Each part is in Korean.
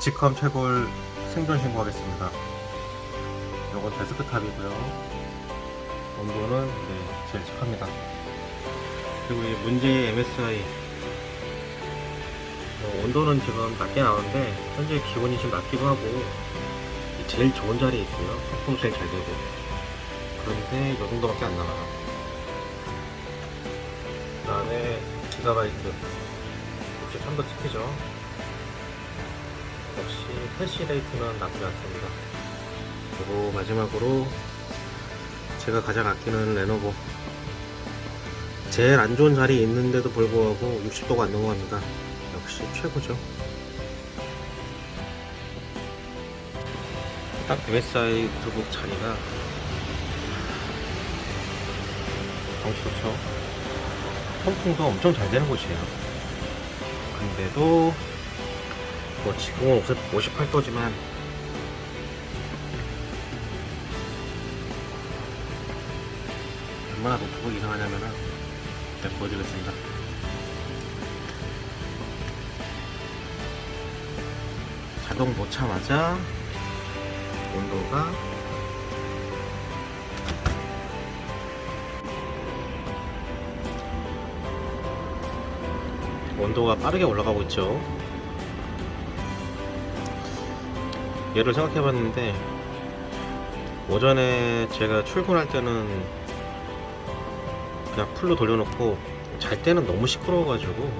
직함 채굴 생존 신고하겠습니다. 요건 데스크탑이고요. 온도는 네, 제일 습합니다. 그리고 이 문제의 MSI 어, 온도는 지금 낮게 나오는데 현재 기온이 좀 낮기도 하고 이 제일 좋은 자리에 있어요. 소품 제일 잘 되고 그런데 이 정도밖에 안 나와요. 그 다음에 기가바이트 63도 찍히죠. 역시 패시 레이트는 나쁘지 않습니다. 그리고 마지막으로 제가 가장 아끼는 레노버 제일 안 좋은 자리에 있는데도 불구하고 60도가 안 넘어갑니다. 역시 최고죠. 딱 MSI 들국 자리가 정치 좋죠. 통풍도 엄청 잘 되는 곳이에요. 근데도 뭐 지금은 58도지만 얼마나 노트북 이상하냐면은 제가 보여드리겠습니다. 자동 놓자마자 온도가 온도가 빠르게 올라가고 있죠. 얘를 생각해 봤는데 오전에 제가 출근할 때는 그냥 풀로 돌려놓고 잘 때는 너무 시끄러워가지고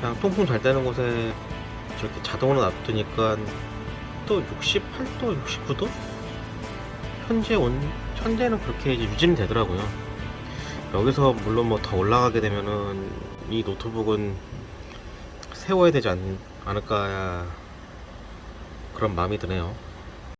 그냥 통풍 잘 되는 곳에 저렇게 자동으로 놔두니까 또 68도, 69도? 현재 온, 현재는 그렇게 유지는 되더라고요. 여기서 물론 뭐 더 올라가게 되면은 이 노트북은 세워야 되지 않, 않을까 그런 마음이 드네요.